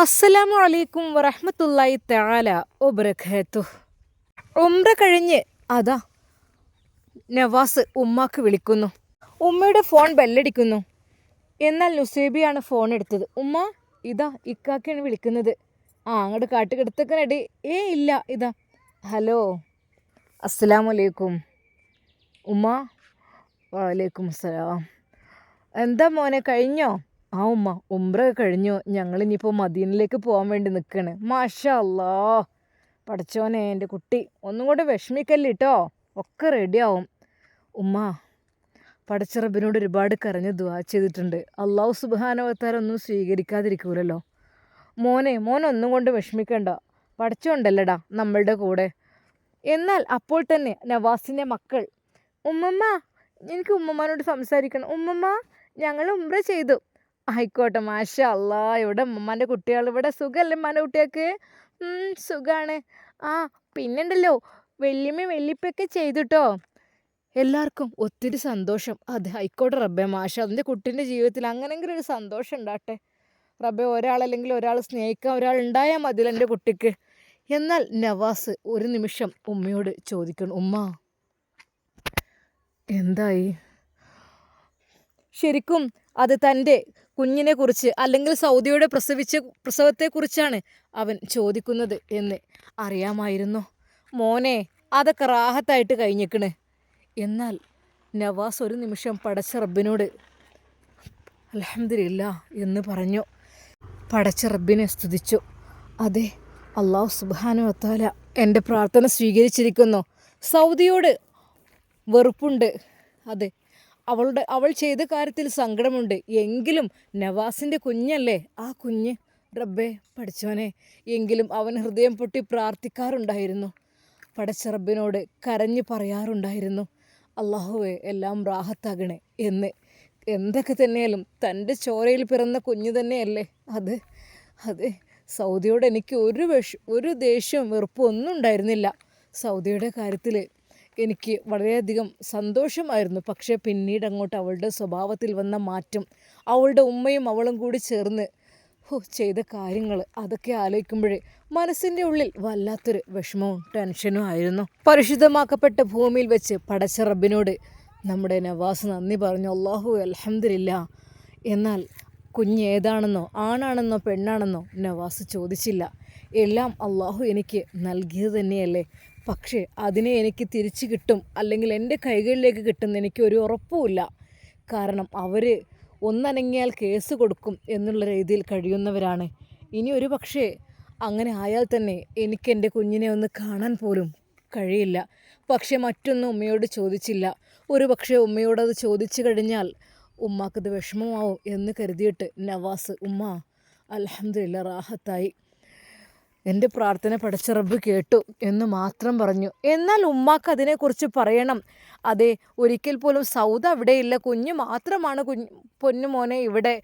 അസ്സലാമു അലൈക്കും വറഹമത്തല്ലായി തആല ഒബ്രഖേത്തു ഉംറ കഴിഞ്ഞ് അതാ നവാസ് ഉമ്മാക്ക് വിളിക്കുന്നു. ഉമ്മയുടെ ഫോൺ ബെല്ലടിക്കുന്നു. എന്നാൽ നുസേബിയാണ് ഫോൺ എടുത്തത്. ഉമ്മ ഇതാ ഇക്കാക്കിയാണ് വിളിക്കുന്നത്. ആ അങ്ങോട്ട് കാട്ടുകിടത്തക്കനടി ഏ ഇല്ല ഇതാ. ഹലോ അസ്സലാമു അലൈക്കും. ഉമ്മ വലൈക്കും അസ്സലാം എന്താ മോനെ കഴിഞ്ഞോ? ആ ഉമ്മ ഉംറ കഴിഞ്ഞു. ഞങ്ങൾ ഇനിയിപ്പോൾ മദീനിലേക്ക് പോകാൻ വേണ്ടി നിൽക്കണ് മാഷാ അല്ലാ പഠിച്ചോനെ എന്റെ കുട്ടി. ഒന്നും കൂടെ വിഷമിക്കല്ലേ കേട്ടോ ഒക്കെ റെഡിയാവും ഉമ്മ പടച്ചിറബിനോട് ഒരുപാട് കരഞ്ഞ് ദുവാ ചെയ്തിട്ടുണ്ട്. അള്ളാഹു സുബാനവത്താരൊന്നും സ്വീകരിക്കാതിരിക്കൂലല്ലോ. മോനെ മോൻ ഒന്നും കൊണ്ട് വിഷമിക്കണ്ട. പഠിച്ചോണ്ടല്ലടാ നമ്മളുടെ കൂടെ. എന്നാൽ അപ്പോൾ തന്നെ നവാസിന്റെ മക്കൾ ഉമ്മമ്മ എനിക്ക് ഉമ്മമ്മനോട് സംസാരിക്കണം. ഉമ്മമ്മ ഞങ്ങൾ ഉംറ ചെയ്തു. ആയിക്കോട്ടെ മാഷ അല്ലാ ഇവിടെ ഉമ്മാന്റെ കുട്ടികൾ ഇവിടെ സുഖമല്ലേ ഉമ്മാന്റെ കുട്ടികൾക്ക്? സുഖമാണ് ആ പിന്നെണ്ടല്ലോ വല്യമ്മ വല്യപ്പൊക്കെ ചെയ്തുട്ടോ? എല്ലാവർക്കും ഒത്തിരി സന്തോഷം. അതെ ആയിക്കോട്ടെ റബ്ബെ മാഷ അതിന്റെ കുട്ടീന്റെ ജീവിതത്തിൽ അങ്ങനെങ്കിലും ഒരു സന്തോഷം ഉണ്ടാട്ടെ റബ്ബെ ഒരാളല്ലെങ്കിൽ ഒരാൾ സ്നേഹിക്കാൻ ഒരാൾ ഉണ്ടായാൽ മതി എന്റെ കുട്ടിക്ക്. എന്നാൽ നവാസ് ഒരു നിമിഷം ഉമ്മയോട് ചോദിക്കണം ഉമ്മ എന്തായി? ശരിക്കും അത് തന്റെ കുഞ്ഞിനെ കുറിച്ച് അല്ലെങ്കിൽ സൗദിയുടെ പ്രസവിച്ച പ്രസവത്തെക്കുറിച്ചാണ് അവൻ ചോദിക്കുന്നത് എന്ന് അറിയാമായിരുന്നു. മോനെ അതൊക്കെ റാഹത്തായിട്ട് കഴിഞ്ഞിക്കണ്. എന്നാൽ നവാസ് ഒരു നിമിഷം പടച്ച റബ്ബിനോട് അലഹമില്ല എന്ന് പറഞ്ഞു. പടച്ച റബ്ബിനെ സ്തുതിച്ചു. അതെ അള്ളാഹു സുബാനു വത്താല എന്റെ പ്രാർത്ഥന സ്വീകരിച്ചിരിക്കുന്നു. സൗദിയോട് വെറുപ്പുണ്ട്. അതെ അവളുടെ അവൾ ചെയ്ത കാര്യത്തിൽ സങ്കടമുണ്ട്. എങ്കിലും നവാസിന്റെ കുഞ്ഞല്ലേ? ആ കുഞ്ഞ് റബ്ബെ പഠിച്ചവനെ. എങ്കിലും അവൻ ഹൃദയം പൊട്ടി പ്രാർത്ഥിക്കാറുണ്ടായിരുന്നു. പഠിച്ച റബ്ബിനോട് കരഞ്ഞു പറയാറുണ്ടായിരുന്നു. അള്ളാഹുവെ എല്ലാം റാഹത്താകണേ എന്ന്. എന്തൊക്കെ തന്നെയാലും തന്റെ ചോരയിൽ പിറന്ന കുഞ്ഞ് തന്നെയല്ലേ അത്? അതെ സൗദിയോട് എനിക്ക് ഒരു വിഷ ഒരു ദേഷ്യവും വെറുപ്പും ഒന്നും ഉണ്ടായിരുന്നില്ല. സൗദിയുടെ കാര്യത്തിൽ എനിക്ക് വളരെയധികം സന്തോഷമായിരുന്നു. പക്ഷേ പിന്നീട് അങ്ങോട്ട് അവളുടെ സ്വഭാവത്തിൽ വന്ന മാറ്റം അവളുടെ ഉമ്മയും അവളും കൂടി ചേർന്ന് ഹോ ചെയ്ത കാര്യങ്ങൾ അതൊക്കെ ആലോചിക്കുമ്പോഴേ മനസ്സിന്റെ ഉള്ളിൽ വല്ലാത്തൊരു വിഷമവും ടെൻഷനും ആയിരുന്നു. പരിശുദ്ധമാക്കപ്പെട്ട ഭൂമിയിൽ വെച്ച് പടച്ച റബ്ബിനോട് നമ്മുടെ നവാസ് നന്ദി പറഞ്ഞു അള്ളാഹു അലഹമില്ല എന്നാൽ കുഞ്ഞ് ഏതാണെന്നോ ആണാണെന്നോ പെണ്ണാണെന്നോ നവാസ് ചോദിച്ചില്ല. എല്ലാം അള്ളാഹു എനിക്ക് നൽകിയത് തന്നെയല്ലേ? പക്ഷേ അതിനെ എനിക്ക് തിരിച്ചു കിട്ടും. അല്ലെങ്കിൽ എന്റെ കൈകളിലേക്ക് കിട്ടുന്ന എനിക്ക് ഒരു ഉറപ്പുമില്ല. കാരണം അവർ ഒന്നനങ്ങിയാൽ കേസ് കൊടുക്കും എന്നുള്ള രീതിയിൽ കഴിയുന്നവരാണ്. ഇനി ഒരു പക്ഷേ അങ്ങനെ ആയാൽ തന്നെ എനിക്ക് എന്റെ കുഞ്ഞിനെ ഒന്ന് കാണാൻ പോലും കഴിയില്ല. പക്ഷേ മറ്റൊന്നും ഉമ്മയോട് ചോദിച്ചില്ല. ഒരു പക്ഷേ ഉമ്മയോടത് ചോദിച്ചു കഴിഞ്ഞാൽ ഉമ്മാക്കത് വിഷമമാവും എന്ന് കരുതിയിട്ട് നവാസ് ഉമ്മ അലഹമില്ല റാഹത്തായി. എന്റെ പ്രാർത്ഥന പടച്ച റബ്ബ് കേട്ടു എന്ന് മാത്രം പറഞ്ഞു. എന്നാൽ ഉമ്മാക്ക് അതിനെക്കുറിച്ച് പറയണം. അതെ ഒരിക്കൽ പോലും സൗദ് അവിടെയില്ല. കുഞ്ഞ് മാത്രമാണ് കുഞ്ഞ് പൊന്നു മോനെ ഇവിടെ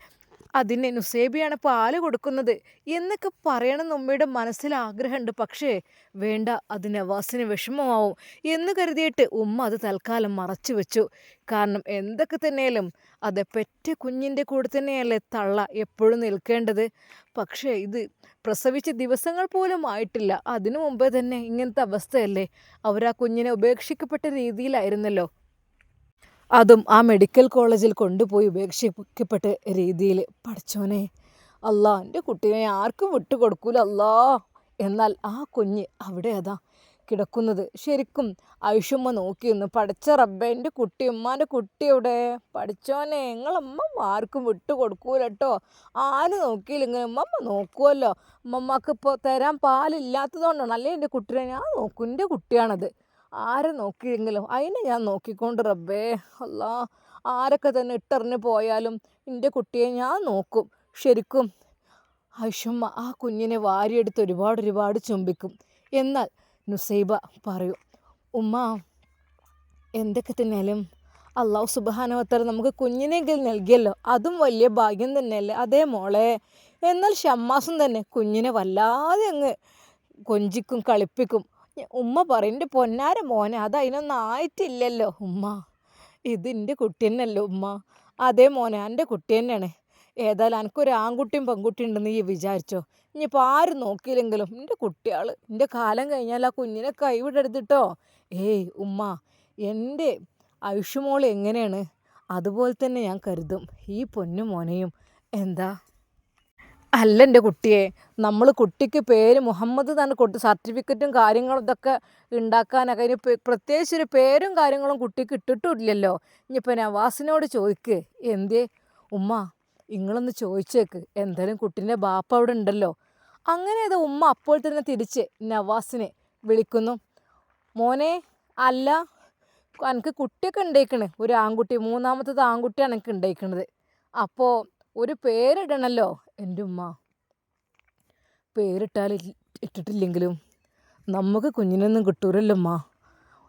അതിന് നുസേബിയാണ് പാൽ കൊടുക്കുന്നത് എന്നൊക്കെ പറയണമെന്ന് ഉമ്മയുടെ മനസ്സിൽ ആഗ്രഹമുണ്ട്. പക്ഷേ വേണ്ട അത് നവാസിന് വിഷമമാവും എന്ന് കരുതിയിട്ട് ഉമ്മ അത് തൽക്കാലം മറച്ചു വെച്ചു. കാരണം എന്തൊക്കെ തന്നെയാലും അത് പെറ്റ കുഞ്ഞിന്റെ കൂടെ തന്നെയല്ലേ തള്ള എപ്പോഴും നിൽക്കേണ്ടത്. പക്ഷേ ഇത് പ്രസവിച്ച ദിവസങ്ങൾ പോലും ആയിട്ടില്ല. അതിനു മുമ്പേ തന്നെ ഇങ്ങനത്തെ അവസ്ഥയല്ലേ? അവർ ആ കുഞ്ഞിനെ ഉപേക്ഷിക്കപ്പെട്ട രീതിയിലായിരുന്നല്ലോ. അതും ആ മെഡിക്കൽ കോളേജിൽ കൊണ്ടുപോയി ഉപേക്ഷിക്കപ്പെട്ട രീതിയിൽ പഠിച്ചോനെ. അല്ലാ എന്റെ കുട്ടിയെ ആർക്കും വിട്ടുകൊടുക്കൂല അല്ലാ. എന്നാൽ ആ കുഞ്ഞ് അവിടെ അതാ കിടക്കുന്നത്. ശരിക്കും ഐഷുമ്മ നോക്കിയിരുന്നു പഠിച്ച റബ്ബ എന്റെ കുട്ടി ഉമ്മാന്റെ കുട്ടി എവിടെ? പഠിച്ചോനെ നിങ്ങളമ്മ ആർക്കും വിട്ടു കൊടുക്കൂല കേട്ടോ. ആര് നോക്കിയില്ലെങ്കിൽ ഉമ്മമ്മ നോക്കുമല്ലോ ഉമ്മമ്മക്ക് ഇപ്പോൾ തരാൻ പാലില്ലാത്തതുകൊണ്ടാണ് അല്ലേ എന്റെ കുട്ടിയെ ഞാൻ നോക്കും. എന്റെ കുട്ടിയാണത്. ആരെ നോക്കിയെങ്കിലും? അതിനെ ഞാൻ നോക്കിക്കൊണ്ട് റബ്ബേ അല്ലാ ആരൊക്കെ തന്നെ ഇട്ടറിഞ്ഞ് പോയാലും എന്റെ കുട്ടിയെ ഞാൻ നോക്കും. ശരിക്കും അശുമ്മ ആ കുഞ്ഞിനെ വാരിയെടുത്ത് ഒരുപാട് ഒരുപാട് ചുംബിക്കും. എന്നാൽ നുസൈബ പറയൂ ഉമ്മ എന്തൊക്കെ തന്നെയാലും അള്ളാഹു സുബാനവത്തർ നമുക്ക് കുഞ്ഞിനെങ്കിലും നൽകിയല്ലോ. അതും വലിയ ഭാഗ്യം തന്നെയല്ലേ? അതേ മോളെ. എന്നാൽ ഷമ്മാസും തന്നെ കുഞ്ഞിനെ വല്ലാതെ അങ്ങ് കൊഞ്ചിക്കും കളിപ്പിക്കും. ഉമ്മ പറയും എന്റെ പൊന്നാര മോനെ അത് അതിനൊന്നും ആയിട്ടില്ലല്ലോ ഉമ്മ. ഇത് എന്റെ കുട്ടി തന്നെയല്ലോ ഉമ്മ. അതേ മോനെ എന്റെ കുട്ടി തന്നെയാണ്. ഏതായാലും എനിക്കൊരു ആൺകുട്ടിയും പെൺകുട്ടിയും ഉണ്ടെന്ന് ഈ വിചാരിച്ചോ. ഇനിയിപ്പോൾ ആരും നോക്കിയില്ലെങ്കിലും എന്റെ കുട്ടിയാൾ എന്റെ കാലം കഴിഞ്ഞാൽ ആ കുഞ്ഞിനെ കൈവിടരുതിട്ടോ. ഏയ് ഉമ്മ എന്റെ ഐഷുമോൾ എങ്ങനെയാണ്? അതുപോലെ തന്നെ ഞാൻ കരുതും. ഈ പൊന്നു മോനെയും എന്താ അല്ല എന്റെ കുട്ടിയെ. നമ്മൾ കുട്ടിക്ക് പേര് മുഹമ്മദ് തന്നെ കൊടുത്ത് സർട്ടിഫിക്കറ്റും കാര്യങ്ങളും ഇതൊക്കെ ഉണ്ടാക്കാനൊക്കെ പേ- പ്രത്യേകിച്ച് ഒരു പേരും കാര്യങ്ങളും കുട്ടിക്ക് ഇട്ടിട്ടില്ലല്ലോ ഇനിയിപ്പോൾ നവാസിനോട് ചോദിക്ക്. എന്തേ ഉമ്മ നിങ്ങളൊന്ന് ചോദിച്ചേക്ക്. എന്തായാലും കുട്ടീന്റെ ബാപ്പ അവിടെ ഉണ്ടല്ലോ. അങ്ങനെ അത് ഉമ്മ അപ്പോൾ തന്നെ തിരിച്ച് നവാസിനെ വിളിക്കുന്നു. മോനെ അല്ല എനിക്ക് കുട്ടിയൊക്കെ ഉണ്ടായിക്കണ്. ഒരു ആൺകുട്ടി മൂന്നാമത്തത് ആൺകുട്ടിയാണ് എനിക്ക് ഉണ്ടായിക്കണത്. അപ്പോൾ ഒരു പേരിടണല്ലോ എന്റെ ഉമ്മ. പേരിട്ടാൽ ഇട്ടിട്ടില്ലെങ്കിലും നമുക്ക് കുഞ്ഞിനൊന്നും കിട്ടൂരല്ലോ ഉമ്മ.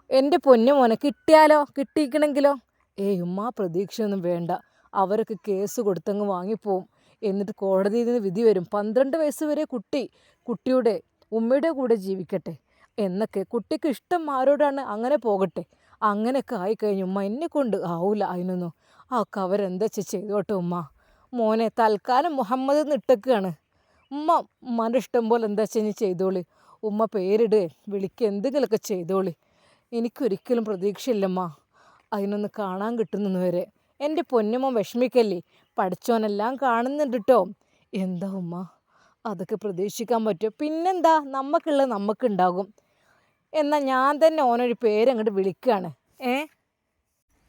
എന്റെ പൊന്നു മോനെ കിട്ടിയാലോ? കിട്ടിയിക്കണമെങ്കിലോ ഏയ് ഉമ്മ പ്രതീക്ഷയൊന്നും വേണ്ട. അവരൊക്കെ കേസ് കൊടുത്തങ്ങ് വാങ്ങിപ്പോവും. എന്നിട്ട് കോടതിയിൽ നിന്ന് വിധി വരും. പന്ത്രണ്ട് വയസ്സ് വരെ കുട്ടി കുട്ടിയുടെ ഉമ്മയുടെ കൂടെ ജീവിക്കട്ടെ. എന്നൊക്കെ കുട്ടിക്ക് ഇഷ്ടം ആരോടാണ് അങ്ങനെ പോകട്ടെ. അങ്ങനെയൊക്കെ ആയിക്കഴിഞ്ഞു ഉമ്മ എന്നെ കൊണ്ട് ആവൂല അതിനൊന്നും. ആ വെച്ചാൽ ചെയ്തോട്ടെ ഉമ്മ. മോനെ തൽക്കാലം മുഹമ്മദ് ഇട്ടേക്കാണ്. ഉമ്മ ഉമ്മാന്റെ ഇഷ്ടം പോലെ എന്താ വെച്ചാൽ ഇനി ചെയ്തോളി. ഉമ്മ പേരിട് വിളിക്കുക എന്തെങ്കിലുമൊക്കെ ചെയ്തോളി. എനിക്കൊരിക്കലും പ്രതീക്ഷയില്ലമ്മ. അതിനൊന്ന് കാണാൻ കിട്ടുന്നു വരെ. എന്റെ പൊന്നുമോൻ വിഷമിക്കല്ലേ? പഠിച്ചോനെല്ലാം കാണുന്നുണ്ട് കേട്ടോ എന്താ ഉമ്മ? അതൊക്കെ പ്രതീക്ഷിക്കാൻ പറ്റുമോ? പിന്നെന്താ? നമുക്കുള്ളത് നമുക്കുണ്ടാകും എന്നാൽ ഞാൻ തന്നെ ഓനൊരു പേരങ്ങോട്ട് വിളിക്കുകയാണ് ഏ?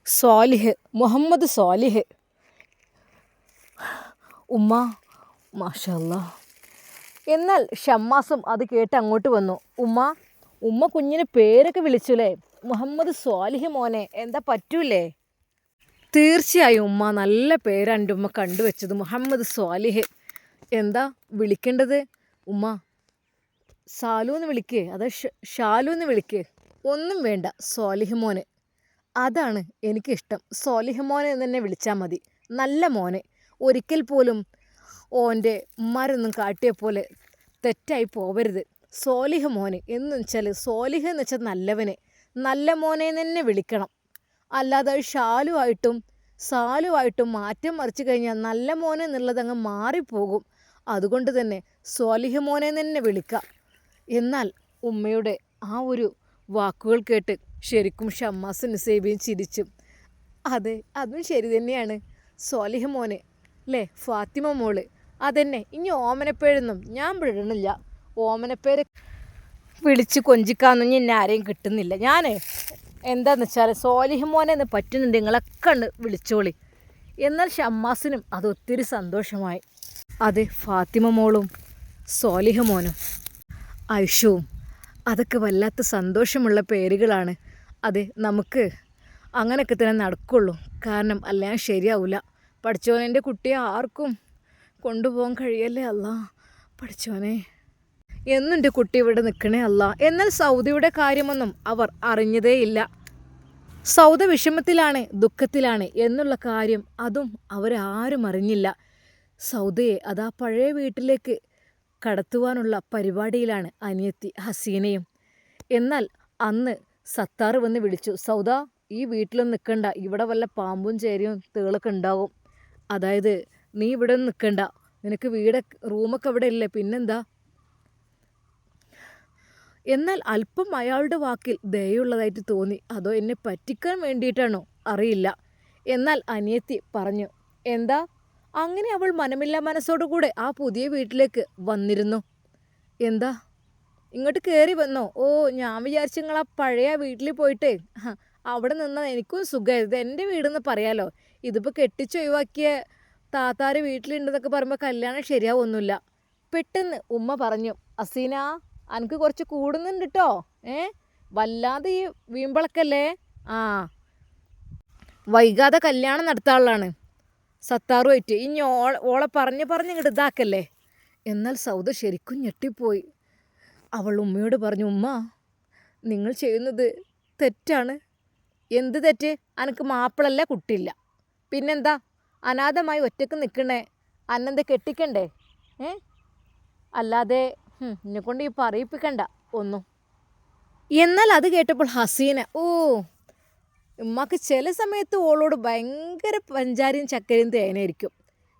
സോലിഹ് മുഹമ്മദ് സ്വാലിഹ് ഉമ്മ മാഷല്ല. എന്നാൽ ഷമ്മാസും അത് കേട്ട് അങ്ങോട്ട് വന്നു. ഉമ്മ ഉമ്മ കുഞ്ഞിന് പേരൊക്കെ വിളിച്ചുല്ലേ മുഹമ്മദ് സ്വാലിഹ് മോനെ എന്താ പറ്റൂലേ? തീർച്ചയായും ഉമ്മ നല്ല പേരാണ് എന്റെ ഉമ്മ കണ്ടുവച്ചത്. മുഹമ്മദ് സ്വാലിഹ്. എന്താ വിളിക്കേണ്ടത്? ഉമ്മ സാലു എന്ന് വിളിക്കേ. അത് ഷാലു എന്ന് വിളിക്കേ. ഒന്നും വേണ്ട സ്വാലിഹ് മോനെ. അതാണ് എനിക്കിഷ്ടം. സ്വാലിഹ് മോനെ എന്ന് തന്നെ വിളിച്ചാൽ മതി. നല്ല മോനെ. ഒരിക്കൽ പോലും ഓന്റെ ഉമ്മാരൊന്നും കാട്ടിയ പോലെ തെറ്റായി പോവരുത്. സോലിഹ് മോനെ എന്ന് വെച്ചാൽ സോലിഹ് എന്ന് വെച്ചാൽ നല്ലവനെ. നല്ല മോനെ തന്നെ വിളിക്കണം. അല്ലാതെ ഷാലുവായിട്ടും സാലുവായിട്ടും മാറ്റം മറിച്ച് കഴിഞ്ഞാൽ നല്ല മോനെ എന്നുള്ളത് അങ്ങ് മാറിപ്പോകും. അതുകൊണ്ട് തന്നെ സോലിഹ് മോനെ തന്നെ വിളിക്കാം. എന്നാൽ ഉമ്മയുടെ ആ ഒരു വാക്കുകൾ കേട്ട് ശരിക്കും ഷമ്മാസും നിസേബിയും ചിരിച്ചു. അതെ അതും ശരി തന്നെയാണ്. സോലിഹ് മോനെ അല്ലേ ഫാത്തിമ മോൾ. അതന്നെ. ഇനി ഓമനപ്പേരൊന്നും ഞാൻ വിടണില്ല. ഓമനപ്പേര് വിളിച്ച് കൊഞ്ചിക്കാന്നൊന്നും എന്നെ ആരെയും കിട്ടുന്നില്ല. ഞാൻ എന്താന്ന് വെച്ചാൽ സോലിഹ് മോനെ എന്ന് പറ്റുന്നുണ്ട്. നിങ്ങളൊക്കെ ഉണ്ട് വിളിച്ചോളി. എന്നാൽ ഷമ്മാസിനും അത് ഒത്തിരി സന്തോഷമായി. അത് ഫാത്തിമ മോളും സോലിഹ് മോനും ഐഷവും അതൊക്കെ വല്ലാത്ത സന്തോഷമുള്ള പേരുകളാണ്. അത് നമുക്ക് അങ്ങനെയൊക്കെ തന്നെ നടക്കുള്ളൂ. കാരണം അല്ലാതെ ശരിയാവില്ല പഠിച്ചോനെ എന്റെ കുട്ടിയെ ആർക്കും കൊണ്ടുപോകാൻ കഴിയല്ലേ അല്ല? പഠിച്ചോനെ എന്റെ കുട്ടി ഇവിടെ നിൽക്കണേ അല്ല. എന്നാൽ സൗദിയുടെ കാര്യമൊന്നും അവർ അറിഞ്ഞതേയില്ല. സൗദ വിഷമത്തിലാണ് ദുഃഖത്തിലാണ് എന്നുള്ള കാര്യം അതും അവരാരും അറിഞ്ഞില്ല. സൗദയെ അതാ പഴയ വീട്ടിലേക്ക് കടത്തുവാനുള്ള പരിപാടിയിലാണ് അനിയത്തി ഹസീനയും. എന്നാൽ അന്ന് സത്താർ വന്ന് വിളിച്ചു സൗദ ഈ വീട്ടിലൊന്നും നിൽക്കണ്ട. ഇവിടെ വല്ല പാമ്പും ചേരിയും തേളൊക്കെ ഉണ്ടാവും. അതായത് നീ ഇവിടെ നിൽക്കണ്ട നിനക്ക് വീട് റൂമൊക്കെ അവിടെ ഇല്ലേ? പിന്നെന്താ? എന്നാൽ അല്പം അയാളുടെ വാക്കിൽ ദയുള്ളതായിട്ട് തോന്നി. അതോ എന്നെ പറ്റിക്കാൻ വേണ്ടിയിട്ടാണോ? അറിയില്ല. എന്നാൽ അനിയത്തി പറഞ്ഞു എന്താ? അങ്ങനെ അവൾ മനമില്ല മനസ്സോടുകൂടെ ആ പുതിയ വീട്ടിലേക്ക് വന്നിരുന്നു. എന്താ? ഇങ്ങോട്ട് കയറി വന്നോ? ഓ ഞാൻ വിചാരിച്ചു നിങ്ങൾ ആ പഴയ വീട്ടിൽ പോയിട്ടേ. അവിടെ നിന്നാൽ എനിക്കും സുഖമായിരുന്നു എന്റെ വീടെന്ന് പറയാലോ. ഇതിപ്പോൾ കെട്ടിച്ചൊഴിവാക്കിയ താത്താര് വീട്ടിലുണ്ടെന്നൊക്കെ പറയുമ്പോൾ കല്യാണം ശരിയാവൊന്നുമില്ല. പെട്ടെന്ന് ഉമ്മ പറഞ്ഞു അസീന അനക്ക് കുറച്ച് കൂടുന്നുണ്ട് കേട്ടോ ഏ? വല്ലാതെ ഈ വീമ്പളക്കല്ലേ? ആ. വൈകാതെ കല്യാണം നടത്താനുള്ളതാണ് സത്താറുമായിട്ട് ഇനി ഓ ഓളെ പറഞ്ഞ് പറഞ്ഞ് ഇങ്ങോട്ട് ഇതാക്കല്ലേ. എന്നാൽ സൗദ ശരിക്കും ഞെട്ടിപ്പോയി. അവൾ ഉമ്മയോട് പറഞ്ഞു ഉമ്മ നിങ്ങൾ ചെയ്യുന്നത് തെറ്റാണ്. എന്ത് തെറ്റ്? അനക്ക് മാപ്പിളല്ല കുട്ടിയില്ല. പിന്നെന്താ? അനാഥമായി ഒറ്റയ്ക്ക് നിൽക്കണേ അന്നെന്താ കെട്ടിക്കണ്ടേ? ഏ? അല്ലാതെ എന്നെക്കൊണ്ട് എന്നെ കൊണ്ട് ഈ പറയിപ്പിക്കണ്ട ഒന്നും. എന്നാൽ അത് കേട്ടപ്പോൾ ഹസീന ഓ ഉമ്മക്ക് ചില സമയത്ത് ഓളോട് ഭയങ്കര പഞ്ചാരിയും ചക്കരയും തേനായിരിക്കും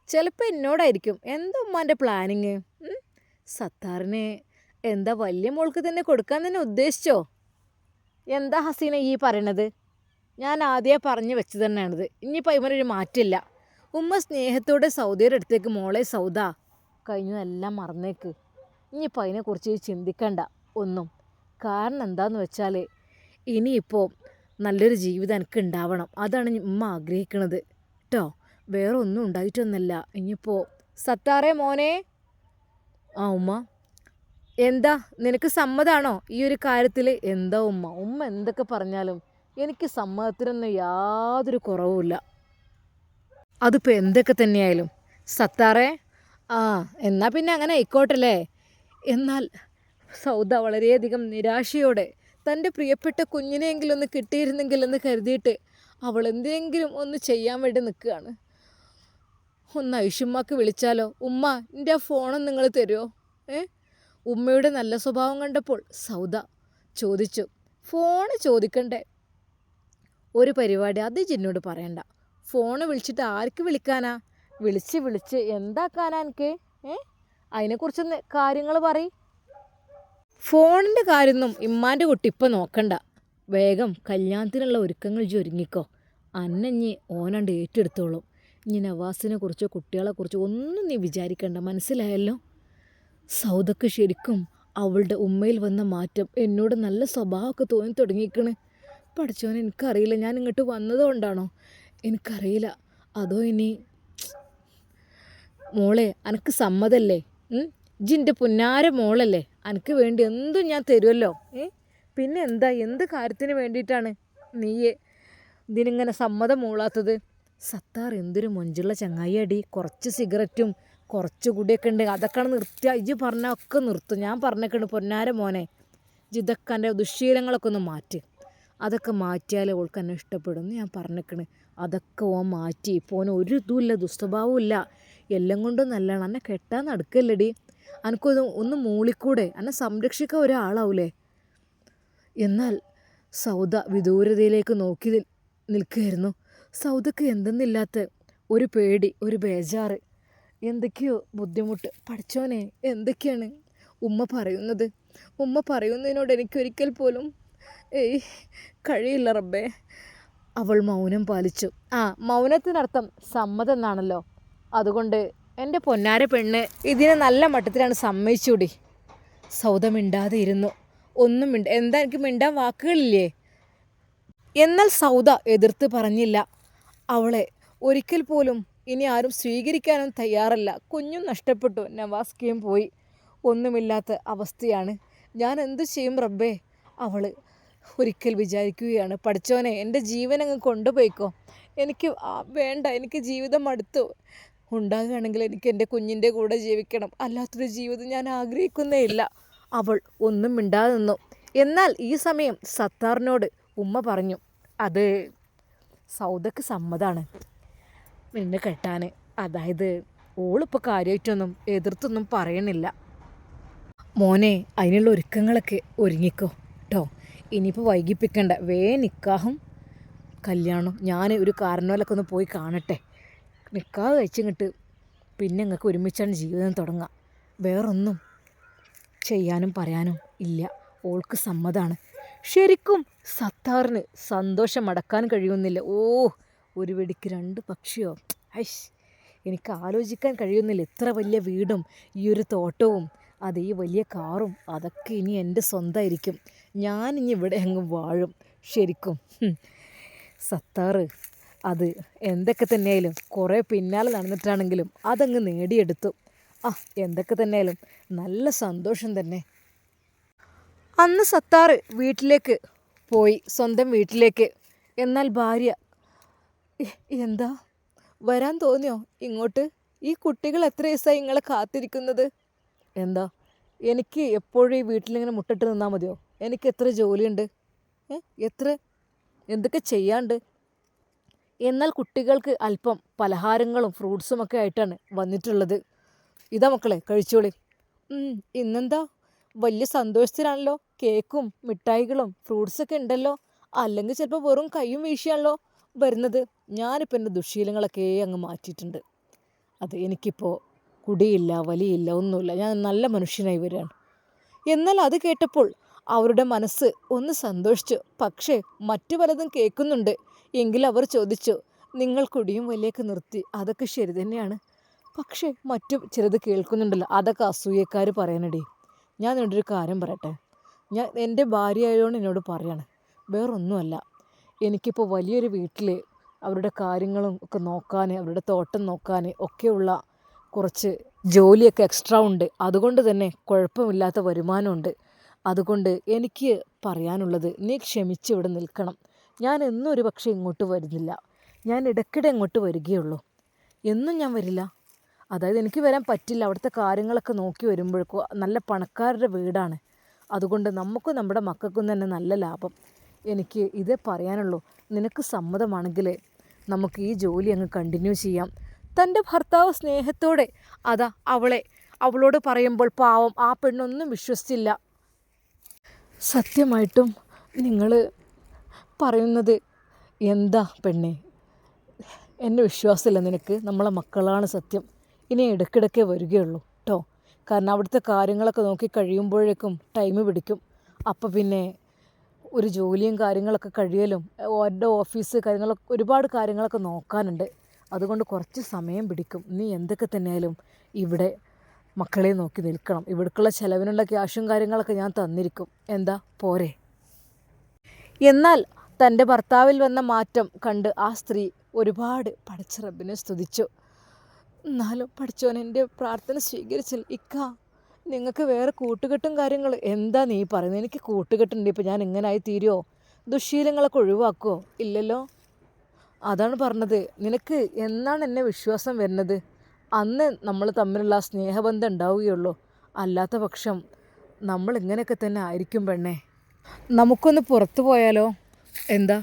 ചിലപ്പോൾ എന്നോടായിരിക്കും. എന്താ ഉമ്മാന്റെ പ്ലാനിങ്? സത്താറിന് എന്താ വലിയ മോൾക്ക് തന്നെ കൊടുക്കാൻ തന്നെ ഉദ്ദേശിച്ചോ? എന്താ ഹസീന ഈ പറയണത്? ഞാൻ ആദ്യം പറഞ്ഞു വെച്ചു തന്നെയാണിത് ഇനിയിപ്പോൾ ഇവരൊരു മാറ്റില്ല ഉമ്മ സ്നേഹത്തോടെ സൗദിയുടെ അടുത്തേക്ക് മോളെ സൗദ. കഴിഞ്ഞതെല്ലാം മറന്നേക്ക്. ഇനിയിപ്പോൾ അതിനെക്കുറിച്ച് ചിന്തിക്കണ്ട ഒന്നും. കാരണം എന്താന്ന് വെച്ചാൽ ഇനിയിപ്പോൾ നല്ലൊരു ജീവിതം എനിക്ക് ഉണ്ടാവണം അതാണ് ഉമ്മ ആഗ്രഹിക്കുന്നത് കേട്ടോ വേറെ ഒന്നും ഉണ്ടായിട്ടൊന്നല്ല ഇനിയിപ്പോൾ സത്താറേ മോനെ? ആ ഉമ്മ. എന്താ നിനക്ക് സമ്മതാണോ ഈ ഒരു കാര്യത്തിൽ എന്താ ഉമ്മ? ഉമ്മ എന്തൊക്കെ പറഞ്ഞാലും എനിക്ക് സമ്മതത്തിനൊന്നും യാതൊരു കുറവുമില്ല. അതിപ്പോൾ എന്തൊക്കെ തന്നെയായാലും. സത്താറേ ആ എന്നാൽ പിന്നെ അങ്ങനെ ആയിക്കോട്ടല്ലേ? എന്നാൽ സൗദ വളരെയധികം നിരാശയോടെ തന്റെ പ്രിയപ്പെട്ട കുഞ്ഞിനെയെങ്കിലും ഒന്ന് കിട്ടിയിരുന്നെങ്കിൽ എന്ന് കരുതിയിട്ട് അവൾ എന്തെങ്കിലും ഒന്ന് ചെയ്യാൻ വേണ്ടി നിൽക്കുകയാണ്. ഒന്ന് ഐഷുമ്മക്ക് വിളിച്ചാലോ? ഉമ്മ എന്റെ ആ ഫോണും നിങ്ങൾ തരുമോ? ഏ? ഉമ്മയുടെ നല്ല സ്വഭാവം കണ്ടപ്പോൾ സൗദ ചോദിച്ചു. ഫോണ് ചോദിക്കണ്ടേ? ഒരു പരിപാടി അത് ജിന്നോട് പറയണ്ട. ഫോണ് വിളിച്ചിട്ട് ആർക്ക് വിളിക്കാനാ? വിളിച്ച് വിളിച്ച് എന്താക്കാനാ എനിക്ക് ഏ? അതിനെക്കുറിച്ചൊന്ന് കാര്യങ്ങൾ പറയും. ഫോണിന്റെ കാര്യമൊന്നും ഇമ്മാന്റെ കുട്ടി ഇപ്പം നോക്കണ്ട. വേഗം കല്യാണത്തിനുള്ള ഒരുക്കങ്ങൾ ചൊരുങ്ങിക്കോ. അന്നഞ്ഞി ഓനണ്ട് ഏറ്റെടുത്തോളും. ഇനി നവാസിനെ കുറിച്ചോ കുട്ടികളെ കുറിച്ചോ ഒന്നും നീ വിചാരിക്കണ്ട. മനസ്സിലായല്ലോ? സൗദക്ക് ശരിക്കും അവളുടെ ഉമ്മയിൽ വന്ന മാറ്റം എന്നോട് നല്ല സ്വഭാവമൊക്കെ തോന്നി തുടങ്ങിക്കണ്. പഠിച്ചോൻ എനിക്കറിയില്ല. ഞാൻ ഇങ്ങോട്ട് വന്നത് കൊണ്ടാണോ? എനിക്കറിയില്ല. അതോ ഇനി മോളെ അനക്ക് സമ്മതല്ലേ? ജിന്റെ പുന്നാര മോളല്ലേ? അനക്ക് വേണ്ടി എന്തും ഞാൻ തരുമല്ലോ പിന്നെ എന്താ? എന്ത് കാര്യത്തിന് വേണ്ടിയിട്ടാണ് നീയെ ഇതിനിങ്ങനെ സമ്മതം മൂളാത്തത്? സത്താർ എന്തൊരു മൊഞ്ചുള്ള ചങ്ങായി അടി കുറച്ച് സിഗരറ്റും കുറച്ച് കൂടിയൊക്കെ ഉണ്ട്. അതൊക്കെ നിർത്തിയാൽ ഇജ് പറഞ്ഞാൽ ഒക്കെ നിർത്തും. ഞാൻ പറഞ്ഞേക്കണ്ട് പൊന്നാര മോനെ. ഇതൊക്കെ എന്റെ ദുശ്ശീലങ്ങളൊക്കെ ഒന്ന് മാറ്റി. അതൊക്കെ മാറ്റിയാലേ ഓൾക്ക് എന്നെ ഇഷ്ടപ്പെടും എന്ന് ഞാൻ പറഞ്ഞേക്കണ്. അതൊക്കെ ഓൻ മാറ്റി. ഇപ്പോൾ ഓൻ ഒരു ഇതുമില്ല ദുസ്വഭാവവും ഇല്ല. എല്ലാം കൊണ്ടും നല്ലതാണ്. എന്നെ കെട്ടാൻ നടക്കല്ലടി? എനിക്കൊന്ന് ഒന്ന് മൂളിക്കൂടെ? എന്നെ സംരക്ഷിക്കാൻ ഒരാളാവൂലേ? എന്നാൽ സൗദ വിദൂരതയിലേക്ക് നോക്കി നിൽ- നിൽക്കുകയായിരുന്നു. സൗദക്ക് എന്തെന്നില്ലാത്ത ഒരു പേടി ഒരു ബേജാറ്. എന്തൊക്കെയോ ബുദ്ധിമുട്ട്. പഠിച്ചോനെ എന്തൊക്കെയാണ് ഉമ്മ പറയുന്നത്? ഉമ്മ പറയുന്നതിനോട് എനിക്കൊരിക്കൽ പോലും ഏയ് കഴിയില്ല റബ്ബേ. അവൾ മൗനം പാലിച്ചു. ആ മൗനത്തിനർത്ഥം സമ്മതം എന്നാണല്ലോ അതുകൊണ്ട് എന്റെ പൊന്നാര പെണ്ണ് ഇതിനെ നല്ല മട്ടത്തിലാണ് സമ്മതിച്ചൂടി. സൗദ മിണ്ടാതെ ഇരുന്നു. ഒന്നും മിണ്ട എന്താ എനിക്ക് മിണ്ടാൻ വാക്കുകളില്ലേ? എന്നാൽ സൗദ എതിർത്ത് പറഞ്ഞില്ല. അവളെ ഒരിക്കൽ പോലും ഇനി ആരും സ്വീകരിക്കാനും തയ്യാറല്ല. കുഞ്ഞും നഷ്ടപ്പെട്ടു. നവാസ്കയും പോയി. ഒന്നുമില്ലാത്ത അവസ്ഥയാണ്. ഞാൻ എന്തു ചെയ്യും റബ്ബേ? അവൾ ഒരിക്കൽ വിചാരിക്കുകയാണ്. പഠിച്ചവനെ എന്റെ ജീവൻ അങ്ങ് കൊണ്ടുപോയിക്കോ. എനിക്ക് വേണ്ട എനിക്ക് ജീവിതം അടുത്തു. ഉണ്ടാകുകയാണെങ്കിൽ എനിക്ക് എന്റെ കുഞ്ഞിന്റെ കൂടെ ജീവിക്കണം. അല്ലാത്തൊരു ജീവിതം ഞാൻ ആഗ്രഹിക്കുന്നേ ഇല്ല. അവൾ ഒന്നും മിണ്ടാതെ നിന്നു. എന്നാൽ ഈ സമയം സത്താറിനോട് ഉമ്മ പറഞ്ഞു അത് സൗദക്ക് സമ്മതാണ്. നിന്നെ കെട്ടാൻ. അതായത് ഓളിപ്പോൾ കാര്യമായിട്ടൊന്നും എതിർത്തൊന്നും പറയണില്ല. മോനെ അതിനുള്ള ഒരുക്കങ്ങളൊക്കെ ഒരുങ്ങിക്കോ. ഇനിയിപ്പോൾ വൈകിപ്പിക്കണ്ട. വേ നിക്കാഹും കല്യാണം. ഞാൻ ഒരു കാരണവലൊക്കെ ഒന്ന് പോയി കാണട്ടെ. നിക്കാഹ് കഴിച്ചിങ്ങോട്ട് പിന്നെ നിങ്ങൾക്ക് ഒരുമിച്ചാണ് ജീവിതം തുടങ്ങാം. വേറൊന്നും ചെയ്യാനും പറയാനും ഇല്ല. ഓൾക്ക് സമ്മതാണ്. ശരിക്കും സത്താറിന് സന്തോഷം അടക്കാൻ കഴിയുന്നില്ല. ഓ ഒരു വെടിക്ക് രണ്ട് പക്ഷിയോ? ഐഷ് എനിക്ക് ആലോചിക്കാൻ കഴിയുന്നില്ല. ഇത്ര വലിയ വീടും ഈ ഒരു തോട്ടവും അത് വലിയ കാറും അതൊക്കെ ഇനി എന്റെ സ്വന്തമായിരിക്കും ഇനി ഇവിടെ അങ്ങ് വാഴും. ശരിക്കും. സത്താറ് അത് എന്തൊക്കെ തന്നെയായാലും കുറേ പിന്നാലെ നടന്നിട്ടാണെങ്കിലും അതങ്ങ് നേടിയെടുത്തു. ആ എന്തൊക്കെ തന്നെയാലും നല്ല സന്തോഷം തന്നെ. അന്ന് സത്താറ് വീട്ടിലേക്ക് പോയി സ്വന്തം വീട്ടിലേക്ക്. എന്നാൽ ഭാര്യ എന്താ? വരാൻ തോന്നിയോ? ഇങ്ങോട്ട്? ഈ കുട്ടികൾ എത്ര ദിവസമായി നിങ്ങളെ കാത്തിരിക്കുന്നത്? എന്താ? എനിക്ക് എപ്പോഴും ഈ വീട്ടിലിങ്ങനെ മുട്ടിട്ട് നിന്നാൽ മതിയോ? എനിക്ക് എത്ര ജോലിയുണ്ട്? എത്ര? എന്തൊക്കെ ചെയ്യാണ്ട്? എന്നാൽ കുട്ടികൾക്ക് അല്പം പലഹാരങ്ങളും ഫ്രൂട്ട്സും ഒക്കെ ആയിട്ടാണ് വന്നിട്ടുള്ളത്. ഇതാ മക്കളെ കഴിച്ചോളി. ഇന്നെന്താ? വലിയ സന്തോഷത്തിലാണല്ലോ. കേക്കും മിഠായികളും ഫ്രൂട്ട്സൊക്കെ ഉണ്ടല്ലോ. അല്ലെങ്കിൽ ചിലപ്പോൾ വെറും കൈയും വീശിയാണല്ലോ വരുന്നത്. ഞാനിപ്പോൾ എന്റെ ദുശീലങ്ങളൊക്കെ അങ്ങ് മാറ്റിയിട്ടുണ്ട്. അത് എനിക്കിപ്പോൾ കുടിയില്ല വലിയില്ല ഒന്നുമില്ല. ഞാൻ നല്ല മനുഷ്യനായി വരികയാണ്. എന്നാൽ അത് കേട്ടപ്പോൾ അവരുടെ മനസ്സ് ഒന്ന് സന്തോഷിച്ചു. പക്ഷേ മറ്റു പലതും കേൾക്കുന്നുണ്ട്. എങ്കിൽ അവർ ചോദിച്ചു നിങ്ങൾ കുടിയും വലിയൊക്കെ നിർത്തി. അതൊക്കെ ശരി തന്നെയാണ്. പക്ഷേ മറ്റു ചിലത് കേൾക്കുന്നുണ്ടല്ലോ. അതൊക്കെ അസൂയക്കാർ പറയാനടി ഞാൻ നിന്നോട് ഒരു കാര്യം പറയട്ടെ. ഞാൻ എന്റെ ഭാര്യ ആയതുകൊണ്ട് എന്നോട് പറയാണ്. വേറൊന്നുമല്ല. എനിക്കിപ്പോൾ വലിയൊരു വീട്ടിൽ അവരുടെ കാര്യങ്ങളും ഒക്കെ നോക്കാൻ അവരുടെ തോട്ടം നോക്കാൻ ഒക്കെയുള്ള കുറച്ച് ജോലിയൊക്കെ എക്സ്ട്രാ ഉണ്ട്. അതുകൊണ്ട് തന്നെ കുഴപ്പമില്ലാത്ത വരുമാനമുണ്ട്. അതുകൊണ്ട് എനിക്ക് പറയാനുള്ളത് നീ ക്ഷമിച്ച് ഇവിടെ നിൽക്കണം. ഞാൻ എന്നും ഒരു പക്ഷേ ഇങ്ങോട്ട് വരുന്നില്ല. ഞാൻ ഇടയ്ക്കിടെ ഇങ്ങോട്ട് വരികയുള്ളൂ. എന്നും ഞാൻ വരില്ല. അതായത് എനിക്ക് വരാൻ പറ്റില്ല. അവിടുത്തെ കാര്യങ്ങളൊക്കെ നോക്കി വരുമ്പോഴേക്കും നല്ല പണക്കാരുടെ വീടാണ്. അതുകൊണ്ട് നമുക്കും നമ്മുടെ മക്കൾക്കും തന്നെ നല്ല ലാഭം. എനിക്ക് ഇതേ പറയാനുള്ളൂ. നിനക്ക് സമ്മതമാണെങ്കിൽ നമുക്ക് ഈ ജോലി അങ്ങ് കണ്ടിന്യൂ ചെയ്യാം. തന്റെ ഭർത്താവ് സ്നേഹത്തോടെ അതാ അവളെ അവളോട് പറയുമ്പോൾ പാവം ആ പെണ്ണൊന്നും വിശ്വസിച്ചില്ല. സത്യമായിട്ടും നിങ്ങൾ പറയുന്നത് എന്താ പെണ്ണേ? എന്നെ വിശ്വാസമില്ല നിനക്ക് നമ്മളെ മക്കളാണ് സത്യം. ഇനി ഇടയ്ക്കിടയ്ക്കേ വരികയുള്ളൂ കേട്ടോ കാരണം അവിടുത്തെ കാര്യങ്ങളൊക്കെ നോക്കി കഴിയുമ്പോഴേക്കും ടൈം പിടിക്കും. അപ്പോൾ പിന്നെ ഒരു ജോലിയും കാര്യങ്ങളൊക്കെ കഴിയലും അവരുടെ ഓഫീസ് കാര്യങ്ങളൊക്കെ ഒരുപാട് കാര്യങ്ങളൊക്കെ നോക്കാനുണ്ട്. അതുകൊണ്ട് കുറച്ച് സമയം പിടിക്കും. നീ എന്തൊക്കെ തന്നെയായാലും ഇവിടെ മക്കളെ നോക്കി നിൽക്കണം. ഇവിടേക്കുള്ള ചിലവിനുള്ള ക്യാഷും കാര്യങ്ങളൊക്കെ ഞാൻ തന്നിരിക്കും. എന്താ? പോരെ. എന്നാൽ തന്റെ ഭർത്താവിൽ വന്ന മാറ്റം കണ്ട് ആ സ്ത്രീ ഒരുപാട് പഠിച്ച റബ്ബിനെ സ്തുതിച്ചു. എന്നാലും പഠിച്ചോൻ എന്റെ പ്രാർത്ഥന സ്വീകരിച്ചില്ല. ഇക്ക നിങ്ങൾക്ക് വേറെ കൂട്ടുകെട്ടും കാര്യങ്ങൾ എന്താ നീ പറയുന്നത്? എനിക്ക് കൂട്ടുകെട്ടുണ്ട്. ഇപ്പം ഞാൻ ഇങ്ങനായി തീരുമോ ദുശീലങ്ങളൊക്കെ ഒഴിവാക്കുമോ ഇല്ലല്ലോ? അതാണ് പറഞ്ഞത്. നിനക്ക് എന്നാണ് എന്നെ വിശ്വാസം വരുന്നത്? അന്ന് നമ്മൾ തമ്മിലുള്ള ആ സ്നേഹബന്ധം ഉണ്ടാവുകയുള്ളൂ. അല്ലാത്ത പക്ഷം നമ്മൾ ഇങ്ങനെയൊക്കെ തന്നെ ആയിരിക്കും പെണ്ണേ. നമുക്കൊന്ന് പുറത്തു പോയാലോ? എന്താ?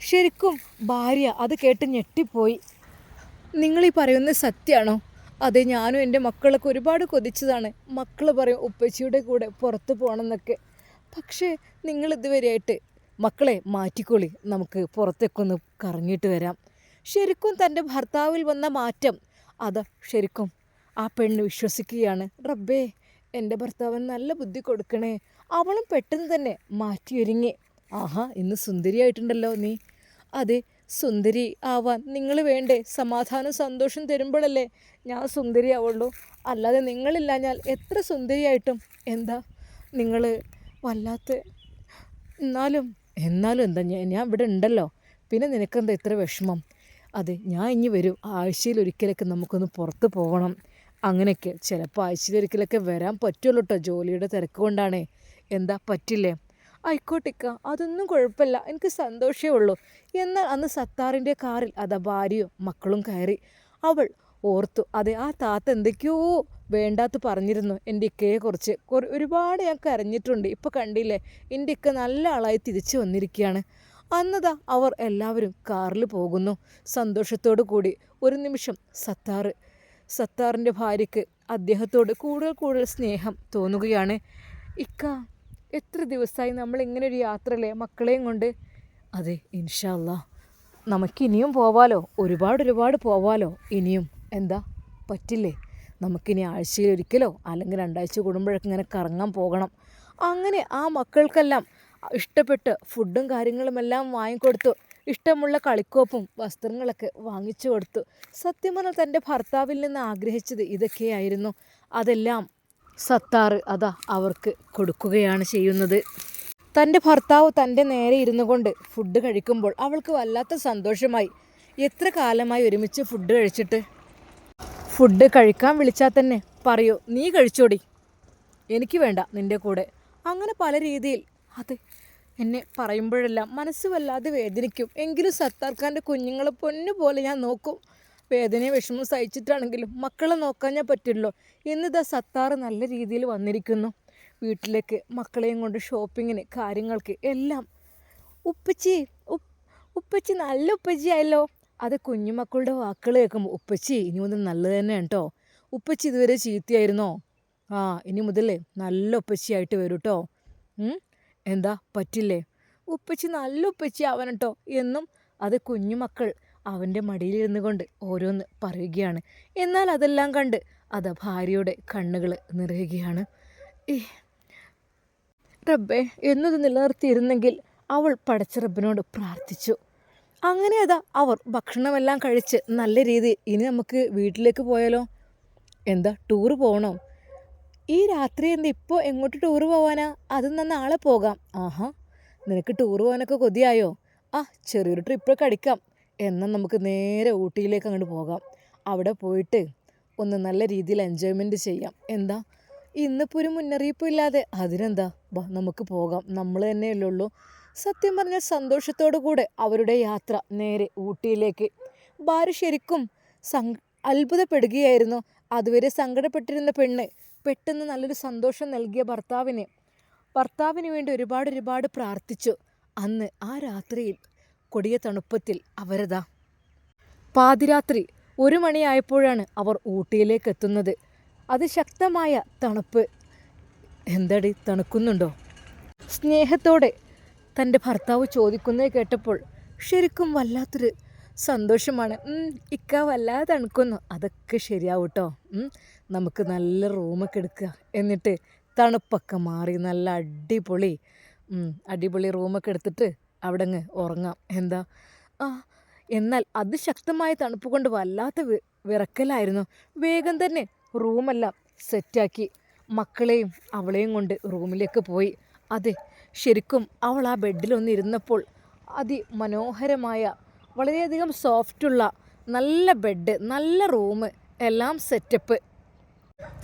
ശരിക്കും ഭാര്യ അത് കേട്ട് ഞെട്ടിപ്പോയി. നിങ്ങളീ പറയുന്നത് സത്യമാണോ? അതെ ഞാനും എന്റെ മക്കളൊക്കെ ഒരുപാട് കൊതിച്ചതാണ്. മക്കൾ പറയും ഉപ്പച്ചിയുടെ കൂടെ പുറത്ത് പോകണമെന്നൊക്കെ പക്ഷേ നിങ്ങൾ ഇതുവരെയായിട്ട് മക്കളെ മാറ്റിക്കോളി. നമുക്ക് പുറത്തേക്കൊന്ന് കറങ്ങിയിട്ട് വരാം. ശരിക്കും തന്റെ ഭർത്താവിൽ വന്ന മാറ്റം അത് ശരിക്കും ആ പെണ്ണ് വിശ്വസിക്കുകയാണ്. റബ്ബേ എന്റെ ഭർത്താവൻ നല്ല ബുദ്ധി കൊടുക്കണേ. അവളും പെട്ടെന്ന് തന്നെ മാറ്റിയൊരുങ്ങി. ആഹാ ഇന്ന് സുന്ദരിയായിട്ടുണ്ടല്ലോ നീ. അതെ സുന്ദരി ആവാൻ നിങ്ങൾ വേണ്ടേ? സമാധാനം സന്തോഷം തരുമ്പോഴല്ലേ ഞാൻ സുന്ദരി ആവുള്ളൂ. അല്ലാതെ നിങ്ങളില്ല ഞാൻ എത്ര സുന്ദരിയായിട്ടും എന്താ നിങ്ങൾ വല്ലാത്ത എന്നാലും എന്നാലും എന്താ ഞാൻ ഞാൻ ഇവിടെ ഉണ്ടല്ലോ. പിന്നെ നിനക്കെന്താ ഇത്ര വിഷമം? അതെ ഞാൻ ഇനി വരും. ആഴ്ചയിൽ ഒരിക്കലൊക്കെ നമുക്കൊന്ന് പുറത്ത് പോകണം. അങ്ങനെയൊക്കെ. ചിലപ്പോൾ ആഴ്ചയിൽ ഒരിക്കലൊക്കെ വരാൻ പറ്റുള്ളൂ കേട്ടോ ജോലിയുടെ തിരക്ക് കൊണ്ടാണേ. എന്താ പറ്റില്ലേ? ആയിക്കോട്ടിക്ക അതൊന്നും കുഴപ്പമില്ല. എനിക്ക് സന്തോഷമേ ഉള്ളൂ. എന്നാൽ അന്ന് സത്താറിന്റെ കാറിൽ അതാ ഭാര്യയും മക്കളും കയറി. അവൾ ഓർത്തു അതെ ആ താത്ത എന്തൊക്കെയോ വേണ്ടാത്ത പറഞ്ഞിരുന്നു എന്റെ ഇക്കയെ കുറിച്ച് ഒരുപാട് ഞാൻ കരഞ്ഞിട്ടുണ്ട്. ഇപ്പോൾ കണ്ടില്ലേ? എന്റെ ഇക്ക നല്ല ആളായി തിരിച്ചു വന്നിരിക്കുകയാണ് അന്നതാ അവർ എല്ലാവരും കാറിൽ പോകുന്നു. സന്തോഷത്തോടു കൂടി ഒരു നിമിഷം സത്താറ്. സത്താറിന്റെ ഭാര്യയ്ക്ക് അദ്ദേഹത്തോട് കൂടുതൽ കൂടുതൽ സ്നേഹം തോന്നുകയാണ്. ഇക്ക എത്ര ദിവസമായി നമ്മൾ ഇങ്ങനെ ഒരു യാത്രയിലെ മക്കളെയും കൊണ്ട്. അതെ ഇൻഷാല്ല നമുക്കിനിയും പോവാലോ? ഒരുപാട് ഒരുപാട് പോവാലോ? ഇനിയും. എന്താ? പറ്റില്ലേ? നമുക്കിനി ആഴ്ചയിൽ ഒരിക്കലോ അല്ലെങ്കിൽ രണ്ടാഴ്ച കൂടുമ്പോഴൊക്കെ ഇങ്ങനെ കറങ്ങാൻ പോകണം. അങ്ങനെ ആ മക്കൾക്കെല്ലാം ഇഷ്ടപ്പെട്ട് ഫുഡും കാര്യങ്ങളുമെല്ലാം വാങ്ങിക്കൊടുത്തു. ഇഷ്ടമുള്ള കളിക്കോപ്പും വസ്ത്രങ്ങളൊക്കെ വാങ്ങിച്ചു കൊടുത്തു. സത്യം പറഞ്ഞാൽ തന്റെ ഭർത്താവിൽ നിന്ന് ആഗ്രഹിച്ചത് ഇതൊക്കെയായിരുന്നു. അതെല്ലാം സത്താറ് അതാ അവർക്ക് കൊടുക്കുകയാണ് ചെയ്യുന്നത്. തന്റെ ഭർത്താവ് തന്റെ നേരെ ഇരുന്നു കൊണ്ട് ഫുഡ് കഴിക്കുമ്പോൾ അവൾക്ക് വല്ലാത്ത സന്തോഷമായി. എത്ര കാലമായി ഒരുമിച്ച് ഫുഡ് കഴിച്ചിട്ട്? ഫുഡ് കഴിക്കാൻ വിളിച്ചാൽ തന്നെ പറയൂ നീ കഴിച്ചോടി. എനിക്ക് വേണ്ട നിന്റെ കൂടെ. അങ്ങനെ പല രീതിയിൽ അതെ എന്നെ പറയുമ്പോഴെല്ലാം മനസ്സ് വല്ലാതെ വേദനിക്കും. എങ്കിലും സത്താർ ഖാന്റെ കുഞ്ഞുങ്ങളെ പൊന്നു പോലെ ഞാൻ നോക്കും. വേദനയും വിഷമം സഹിച്ചിട്ടാണെങ്കിലും മക്കളെ നോക്കാൻ ഞാൻ പറ്റില്ലോ ഇന്നിതാ സത്താർ നല്ല രീതിയിൽ വന്നിരിക്കുന്നു. വീട്ടിലേക്ക് മക്കളെയും കൊണ്ട് ഷോപ്പിങ്ങിന് കാര്യങ്ങൾക്ക് എല്ലാം. ഉപ്പച്ചി ഉപ്പ് ഉപ്പച്ചി നല്ല ഉപ്പച്ചിയായല്ലോ. അത് കുഞ്ഞുമക്കളുടെ വാക്കുകൾ കേൾക്കുമ്പോൾ ഉപ്പച്ചി ഇനി മുതൽ നല്ലത് തന്നെയാണ് കേട്ടോ ഉപ്പച്ചി ഇതുവരെ ചീത്തയായിരുന്നോ? ആ ഇനി മുതലേ നല്ല ഉപ്പച്ചിയായിട്ട് വരും കേട്ടോ എന്താ? പറ്റില്ലേ? ഉപ്പച്ചി നല്ല ഉപ്പച്ചി ആവണം കേട്ടോ എന്നും അത് കുഞ്ഞുമക്കൾ അവന്റെ മടിയിലിരുന്നു കൊണ്ട് ഓരോന്ന് പറയുകയാണ്. എന്നാൽ അതെല്ലാം കണ്ട് അത് ഭാര്യയുടെ കണ്ണുകൾ നിറയുകയാണ്. ഈ റബ്ബെ എന്നത് നിലനിർത്തിയിരുന്നെങ്കിൽ അവൾ പടച്ച റബ്ബിനോട് പ്രാർത്ഥിച്ചു. അങ്ങനെ അതാ അവർ ഭക്ഷണമെല്ലാം കഴിച്ച് നല്ല രീതിയിൽ ഇനി നമുക്ക് വീട്ടിലേക്ക് പോയാലോ? എന്താ ടൂറ് പോകണോ ഈ രാത്രി എന്താ ഇപ്പോൾ എങ്ങോട്ട് ടൂറ് പോകാനാ അത് എന്നാ നാളെ പോകാം. ആഹാ നിനക്ക് ടൂറ് പോകാനൊക്കെ കൊതിയായോ? ആ ചെറിയൊരു ട്രിപ്പൊക്കെ അടിക്കാം. എന്നാൽ നമുക്ക് നേരെ ഊട്ടിയിലേക്ക് അങ്ങോട്ട് പോകാം. അവിടെ പോയിട്ട് ഒന്ന് നല്ല രീതിയിൽ എൻജോയ്മെന്റ് ചെയ്യാം. എന്താ? ഇന്നിപ്പോൾ ഒരു മുന്നറിയിപ്പും ഇല്ലാതെ അതിനെന്താ? നമുക്ക് പോകാം. നമ്മൾ തന്നെയല്ലേ ഉള്ളൂ. സത്യം പറഞ്ഞാൽ സന്തോഷത്തോടു കൂടെ അവരുടെ യാത്ര നേരെ ഊട്ടിയിലേക്ക്. ഭാര്യ ശരിക്കും സങ് അത്ഭുതപ്പെടുകയായിരുന്നു. അതുവരെ സങ്കടപ്പെട്ടിരുന്ന പെണ്ണ് പെട്ടെന്ന് നല്ലൊരു സന്തോഷം നൽകിയ ഭർത്താവിനെ. ഭർത്താവിന് വേണ്ടി ഒരുപാട് ഒരുപാട് പ്രാർത്ഥിച്ചു. അന്ന് ആ രാത്രിയിൽ കൊടിയ തണുപ്പത്തിൽ അവരതാ. പാതിരാത്രി ഒരു മണിയായപ്പോഴാണ് അവർ ഊട്ടിയിലേക്ക് എത്തുന്നത്. അത് ശക്തമായ തണുപ്പ്. എന്തടി തണുക്കുന്നുണ്ടോ? സ്നേഹത്തോടെ തന്റെ ഭർത്താവ് ചോദിക്കുന്നത് കേട്ടപ്പോൾ ശരിക്കും വല്ലാത്തൊരു സന്തോഷമാണ്. ഇക്ക വല്ലാതെ തണുക്കുന്നു. അതൊക്കെ ശരിയാവും കേട്ടോ നമുക്ക് നല്ല റൂമൊക്കെ എടുക്കുക എന്നിട്ട് തണുപ്പൊക്കെ മാറി നല്ല അടിപൊളി അടിപൊളി റൂമൊക്കെ എടുത്തിട്ട് അവിടെ അങ്ങ് ഉറങ്ങാം. എന്താ? ആ എന്നാൽ അതിശക്തമായ തണുപ്പ് കൊണ്ട് വല്ലാത്ത വിറക്കലായിരുന്നു. വേഗം തന്നെ റൂമെല്ലാം സെറ്റാക്കി. മക്കളെയും അവളെയും കൊണ്ട് റൂമിലേക്ക് പോയി. അതെ ശരിക്കും അവൾ ആ ബെഡിലൊന്ന് ഇരുന്നപ്പോൾ അതിമനോഹരമായ വളരെയധികം സോഫ്റ്റുള്ള നല്ല ബെഡ് നല്ല റൂം എല്ലാം സെറ്റപ്പ്.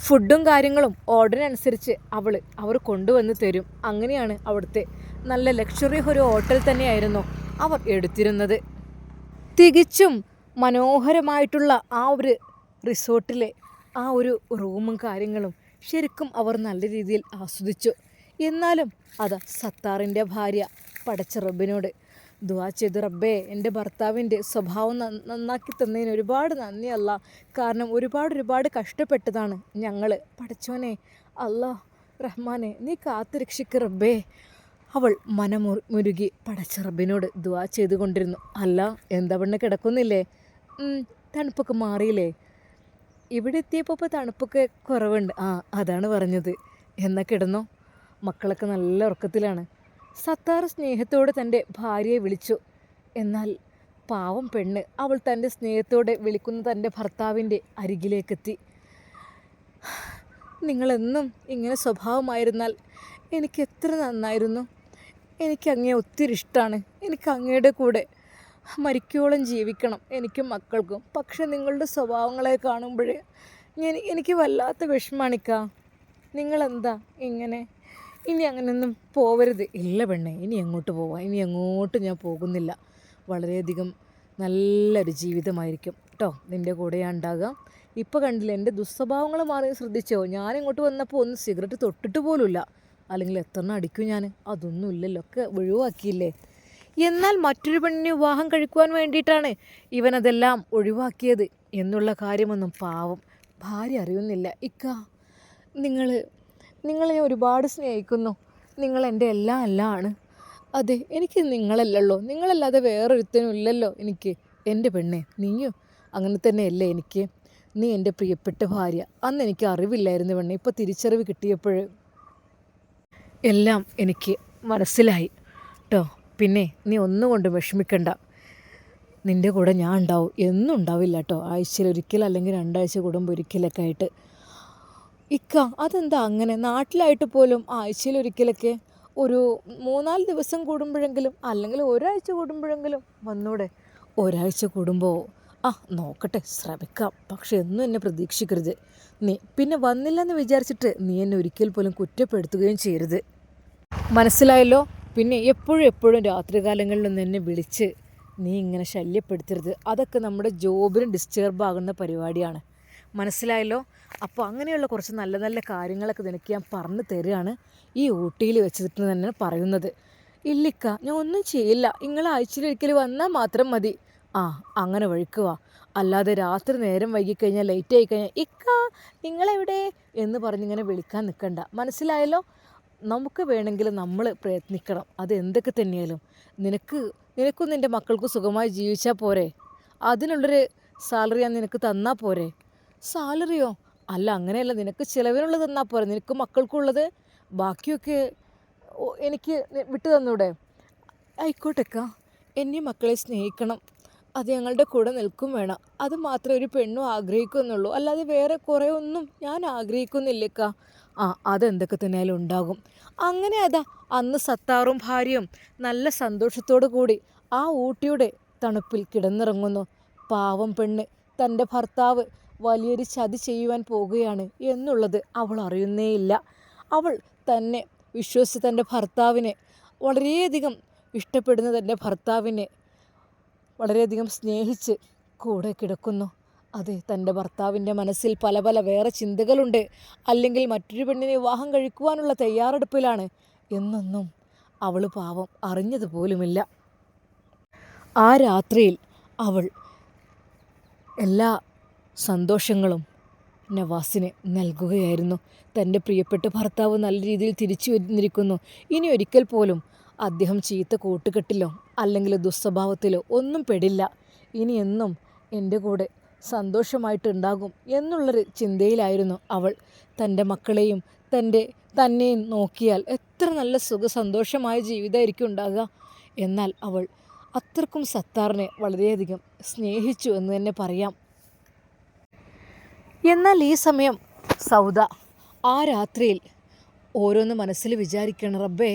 ഫുഡും കാര്യങ്ങളും ഓർഡറിനനുസരിച്ച് അവൾ അവർ കൊണ്ടുവന്ന് തരും. അങ്ങനെയാണ് അവിടുത്തെ നല്ല ലക്ഷറി ഒരു ഹോട്ടൽ തന്നെയായിരുന്നു അവർ എടുത്തിരുന്നത്. തികച്ചും മനോഹരമായിട്ടുള്ള ആ ഒരു റിസോർട്ടിലെ ആ ഒരു റൂമും കാര്യങ്ങളും ശരിക്കും അവർ നല്ല രീതിയിൽ ആസ്വദിച്ചു. എന്നാലും അത് സത്താറിന്റെ ഭാര്യ പടച്ച റബ്ബിനോട്. ദുവാ ചെയ്ത് റബ്ബേ എന്റെ ഭർത്താവിന്റെ സ്വഭാവം നന്നാക്കി തന്നതിന് ഒരുപാട് നന്ദിയല്ല കാരണം ഒരുപാട് ഒരുപാട് കഷ്ടപ്പെട്ടതാണ് ഞങ്ങൾ പടച്ചോനെ അല്ലാ റഹ്മാനെ നീ കാത്തുരക്ഷിക്ക് റബ്ബേ. അവൾ മനമു മുരുകി പടച്ച റബ്ബിനോട് ദുവാ ചെയ്തുകൊണ്ടിരുന്നു അല്ല എന്താ പെണ്ണ് കിടക്കുന്നില്ലേ? തണുപ്പൊക്കെ മാറിയില്ലേ? ഇവിടെ എത്തിയപ്പോൾ ഇപ്പോൾ തണുപ്പൊക്കെ കുറവുണ്ട്. ആ അതാണ് പറഞ്ഞത്. എന്നാൽ കിടന്നോ? മക്കളൊക്കെ നല്ല ഉറക്കത്തിലാണ്. സത്താർ സ്നേഹത്തോടെ തന്റെ ഭാര്യയെ വിളിച്ചു. എന്നാൽ പാവം പെണ്ണ് അവൾ തന്റെ സ്നേഹത്തോടെ വിളിക്കുന്ന തന്റെ ഭർത്താവിന്റെ അരികിലേക്കെത്തി. നിങ്ങളെന്നും ഇങ്ങനെ സ്വഭാവമായിരുന്നാൽ എനിക്ക് എത്ര നന്നായിരുന്നു. എനിക്ക് അങ്ങേ ഒത്തിരി ഇഷ്ടമാണ് എനിക്ക് അങ്ങയുടെ കൂടെ മരിക്കോളം ജീവിക്കണം എനിക്കും മക്കൾക്കും. പക്ഷെ നിങ്ങളുടെ സ്വഭാവങ്ങളെ കാണുമ്പോഴേ ഞാൻ എനിക്ക് വല്ലാത്ത വിഷമാണിക്ക നിങ്ങളെന്താ ഇങ്ങനെ ഇനി അങ്ങനെയൊന്നും പോവരുത്. ഇല്ല പെണ്ണെ ഇനി എങ്ങോട്ട് പോവാം? ഇനി എങ്ങോട്ടും ഞാൻ പോകുന്നില്ല. വളരെയധികം നല്ലൊരു ജീവിതമായിരിക്കും കേട്ടോ നിന്റെ കൂടെ ഞാൻ ഉണ്ടാകാം. ഇപ്പോൾ കണ്ടില്ല എന്റെ ദുസ്വഭാവങ്ങൾ മാറി. ശ്രദ്ധിച്ചോ? ഞാൻ ഇങ്ങോട്ട് വന്നപ്പോൾ ഒന്ന് സിഗരറ്റ് തൊട്ടിട്ട് പോലുമില്ല. അല്ലെങ്കിൽ എത്ര അടിക്കും ഞാൻ അതൊന്നും ഇല്ലല്ലോ. ഒക്കെ ഒഴിവാക്കിയില്ലേ? എന്നാൽ മറ്റൊരു പെണ്ണിന് വിവാഹം കഴിക്കുവാൻ വേണ്ടിയിട്ടാണ് ഇവനതെല്ലാം ഒഴിവാക്കിയത്. എന്നുള്ള കാര്യമൊന്നും പാവം ഭാര്യ അറിയുന്നില്ല. ഇക്ക നിങ്ങൾ നിങ്ങളെ ഞാൻ ഒരുപാട് സ്നേഹിക്കുന്നു. നിങ്ങൾ എന്റെ എല്ലാം എല്ലാമാണ് അതെ എനിക്ക് നിങ്ങളല്ലല്ലോ. നിങ്ങളല്ലാതെ വേറൊരുത്തനും ഇല്ലല്ലോ എനിക്ക്. എന്റെ പെണ്ണെ നീയോ? അങ്ങനെ തന്നെയല്ലേ എനിക്ക്. നീ എന്റെ പ്രിയപ്പെട്ട ഭാര്യ. അന്ന് എനിക്ക് അറിവില്ലായിരുന്നു പെണ്ണെ. ഇപ്പോൾ തിരിച്ചറിവ് കിട്ടിയപ്പോൾ എല്ലാം എനിക്ക് മനസ്സിലായി. കേട്ടോ പിന്നെ നീ ഒന്നും കൊണ്ട് വിഷമിക്കണ്ട. നിന്റെ കൂടെ ഞാൻ ഉണ്ടാവും. എന്നും ഉണ്ടാവില്ല കേട്ടോ ആഴ്ചയിൽ ഒരിക്കൽ അല്ലെങ്കിൽ രണ്ടാഴ്ച കൂടുമ്പോൾ ഒരിക്കലൊക്കെ ആയിട്ട്. ഇക്ക അതെന്താ അങ്ങനെ? നാട്ടിലായിട്ട് പോലും ആഴ്ചയിൽ ഒരിക്കലൊക്കെ ഒരു മൂന്നാൽ ദിവസം കൂടുമ്പോഴെങ്കിലും അല്ലെങ്കിൽ ഒരാഴ്ച കൂടുമ്പോഴെങ്കിലും വന്നൂടെ? ഒരാഴ്ച കൂടുമ്പോൾ ആ നോക്കട്ടെ ശ്രമിക്കാം. പക്ഷെ എന്നും എന്നെ പ്രതീക്ഷിക്കരുത്. നീ പിന്നെ വന്നില്ലെന്ന് വിചാരിച്ചിട്ട് നീ എന്നെ ഒരിക്കൽ പോലും കുറ്റപ്പെടുത്തുകയും ചെയ്യരുത്. മനസ്സിലായല്ലോ? പിന്നെ എപ്പോഴും എപ്പോഴും രാത്രികാലങ്ങളിലൊന്നും എന്നെ വിളിച്ച് നീ ഇങ്ങനെ ശല്യപ്പെടുത്തരുത്. അതൊക്കെ നമ്മുടെ ജോബിന് ഡിസ്റ്റർബ് ആകുന്ന പരിപാടിയാണ്. മനസ്സിലായല്ലോ? അപ്പോൾ അങ്ങനെയുള്ള കുറച്ച് നല്ല നല്ല കാര്യങ്ങളൊക്കെ നിനക്ക് ഞാൻ പറഞ്ഞു തരികയാണ് ഈ ഊട്ടിയിൽ വെച്ചിട്ട് തന്നെ പറയുന്നത്. ഇല്ലിക്ക ഞാൻ ഒന്നും ചെയ്യില്ല. നിങ്ങൾ ആഴ്ചയിലൊരിക്കൽ വന്നാൽ മാത്രം മതി. ആ അങ്ങനെ വഴിക്കുക അല്ലാതെ രാത്രി നേരം വൈകിക്കഴിഞ്ഞാൽ ലേറ്റ് ആയി കഴിഞ്ഞാൽ ഇക്ക നിങ്ങളെവിടെ? എന്ന് പറഞ്ഞിങ്ങനെ വിളിക്കാൻ നിൽക്കണ്ട മനസ്സിലായല്ലോ? നമുക്ക് വേണമെങ്കിൽ നമ്മൾ പ്രയത്നിക്കണം. അത് എന്തൊക്കെ തന്നെയാലും. നിനക്ക് നിനക്കും നിന്റെ മക്കൾക്കും സുഖമായി ജീവിച്ചാൽ പോരെ. അതിനുള്ളൊരു സാലറി ഞാൻ നിനക്ക് തന്നാൽ പോരെ. സാലറിയോ? അല്ല അങ്ങനെയല്ല. നിനക്ക് ചിലവിനുള്ളത് തന്നാൽ പോരെ. നിനക്ക് മക്കൾക്കുള്ളത്? ബാക്കിയൊക്കെ എനിക്ക് വിട്ടു തന്നൂടെ? ആയിക്കോട്ടെക്ക എന്നെ മക്കളെ സ്നേഹിക്കണം. അത് ഞങ്ങളുടെ കൂടെ നിൽക്കും വേണം. അത് മാത്രമേ ഒരു പെണ്ണും ആഗ്രഹിക്കുന്നുള്ളൂ. അല്ലാതെ വേറെ കുറേ ഒന്നും ഞാൻ ആഗ്രഹിക്കുന്നില്ലേക്ക ആ അതെന്തൊക്കെ തന്നെയാലും ഉണ്ടാകും. അങ്ങനെ അതാ അന്ന് സത്താറും ഭാര്യയും നല്ല സന്തോഷത്തോടു കൂടി ആ ഊട്ടിയുടെ തണുപ്പിൽ കിടന്നിറങ്ങുന്നു. പാവം പെണ്ണ്. തന്റെ ഭർത്താവ് വലിയൊരു ചതി ചെയ്യുവാൻ പോകുകയാണ് എന്നുള്ളത് അവൾ അറിയുന്നേയില്ല. അവൾ തന്നെ വിശ്വസിച്ച് തന്റെ ഭർത്താവിനെ വളരെയധികം ഇഷ്ടപ്പെടുന്ന തന്റെ ഭർത്താവിനെ വളരെയധികം സ്നേഹിച്ച് കൂടെ കിടക്കുന്നു. അതെ തന്റെ ഭർത്താവിന്റെ മനസ്സിൽ പല പല വേറെ ചിന്തകളുണ്ട്. അല്ലെങ്കിൽ മറ്റൊരു പെണ്ണിനെ വിവാഹം കഴിക്കുവാനുള്ള തയ്യാറെടുപ്പിലാണ് എന്നൊന്നും അവൾ പാവം അറിഞ്ഞതുപോലുമില്ല. ആ രാത്രിയിൽ അവൾ എല്ലാ സന്തോഷങ്ങളും നവാസിന് നൽകുകയായിരുന്നു. തന്റെ പ്രിയപ്പെട്ട ഭർത്താവ് നല്ല രീതിയിൽ തിരിച്ചു വന്നിരിക്കുന്നു. ഇനി ഒരിക്കൽ പോലും അദ്ദേഹം ചീത്ത കൂട്ടുകെട്ടിലോ അല്ലെങ്കിൽ ദുസ്വഭാവത്തിലോ ഒന്നും പെടില്ല. ഇനി എന്നും എന്റെ കൂടെ സന്തോഷമായിട്ടുണ്ടാകും എന്നുള്ളൊരു ചിന്തയിലായിരുന്നു അവൾ. തന്റെ മക്കളെയും തന്റെ തന്നെയും നോക്കിയാൽ എത്ര നല്ല സുഖ സന്തോഷമായ ജീവിതമായിരിക്കും ഉണ്ടാകുക. എന്നാൽ അവൾ അത്രക്കും സത്താറിനെ വളരെയധികം സ്നേഹിച്ചു എന്ന് തന്നെ പറയാം. എന്നാൽ ഈ സമയം സൗദ. ആ രാത്രിയിൽ ഓരോന്ന് മനസ്സിൽ വിചാരിക്കണം റബ്ബേ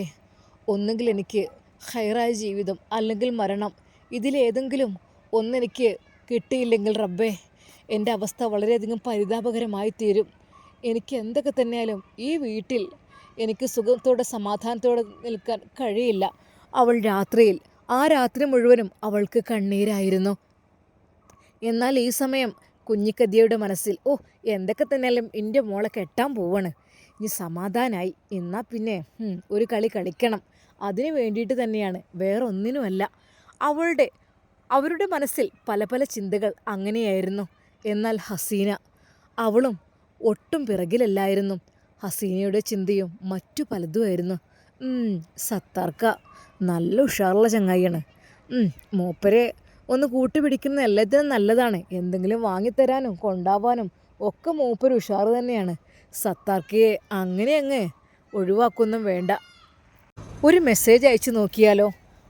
ഒന്നുകിൽ എനിക്ക് ഹൈറായ ജീവിതം അല്ലെങ്കിൽ മരണം ഇതിലേതെങ്കിലും ഒന്നെനിക്ക് കിട്ടിയില്ലെങ്കിൽ റബ്ബേ എന്റെ അവസ്ഥ വളരെയധികം പരിതാപകരമായി തീരും. എനിക്ക് എന്തൊക്കെ തന്നെയാലും ഈ വീട്ടിൽ എനിക്ക് സുഖത്തോടെ സമാധാനത്തോടെ നിൽക്കാൻ കഴിയില്ല. അവൾ രാത്രിയിൽ ആ രാത്രി മുഴുവനും അവൾക്ക് കണ്ണീരായിരുന്നു. എന്നാൽ ഈ സമയം കുഞ്ഞിക്കതിയുടെ മനസ്സിൽ ഓ എന്തൊക്കെ തന്നെയാലും എന്റെ മോളെ കെട്ടാൻ പോവാണ്. ഇനി സമാധാനായി. എന്നാൽ പിന്നെ ഒരു കളി കളിക്കണം. അതിന് വേണ്ടിയിട്ട് തന്നെയാണ്. വേറെ ഒന്നിനുമല്ല അവളുടെ അവരുടെ മനസ്സിൽ പല പല ചിന്തകൾ അങ്ങനെയായിരുന്നു. എന്നാൽ ഹസീന അവളും ഒട്ടും പിറകിലല്ലായിരുന്നു. ഹസീനയുടെ ചിന്തയും മറ്റു പലതുമായിരുന്നു സത്താർക്ക നല്ല ഉഷാറുള്ള ചങ്ങായിയാണ്. മൂപ്പരെ ഒന്ന് കൂട്ടുപിടിക്കുന്ന എല്ലാത്തിനും നല്ലതാണ്. എന്തെങ്കിലും വാങ്ങിത്തരാനും കൊണ്ടാവാനും ഒക്കെ മൂപ്പര് ഉഷാറ് തന്നെയാണ്. സത്താർക്കയെ അങ്ങനെ അങ്ങ് ഒഴിവാക്കൊന്നും വേണ്ട. ഒരു മെസ്സേജ് അയച്ചു നോക്കിയാലോ?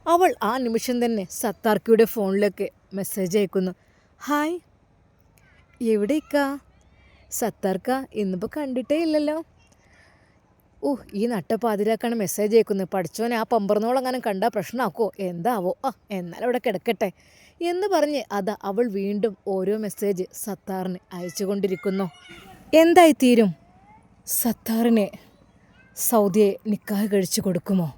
അവൾ ആ നിമിഷം തന്നെ സത്താർക്കയുടെ ഫോണിലേക്ക് മെസ്സേജ് അയക്കുന്നു. ഹായ് എവിടേക്കാ? സത്താർക്ക ഇന്നിപ്പോൾ കണ്ടിട്ടേ ഇല്ലല്ലോ. ഓ ഈ നട്ടപ്പാതിരാക്കാണ് മെസ്സേജ് അയക്കുന്നത്. പഠിച്ചോനെ ആ പമ്പർന്നോളെങ്ങാനും കണ്ടാൽ പ്രശ്നമാക്കോ എന്താവോ? ആ എന്നാലും അവിടെ കിടക്കട്ടെ. എന്ന് പറഞ്ഞ് അത് അവൾ വീണ്ടും ഓരോ മെസ്സേജ് സത്താറിന് അയച്ചുകൊണ്ടിരിക്കുന്നു. എന്തായി തീരും സത്താറിനെ സൗദിയെ നിക്കാഹ് കഴിച്ചു കൊടുക്കുമോ?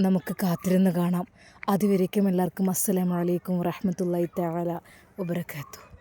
നമുക്ക് കാത്തിരുന്ന് കാണാം. അതുവരേക്കും എല്ലാവർക്കും അസ്സലാമലൈക്കും വറഹമത്തല്ലാ തആല വബറകാതുഹു.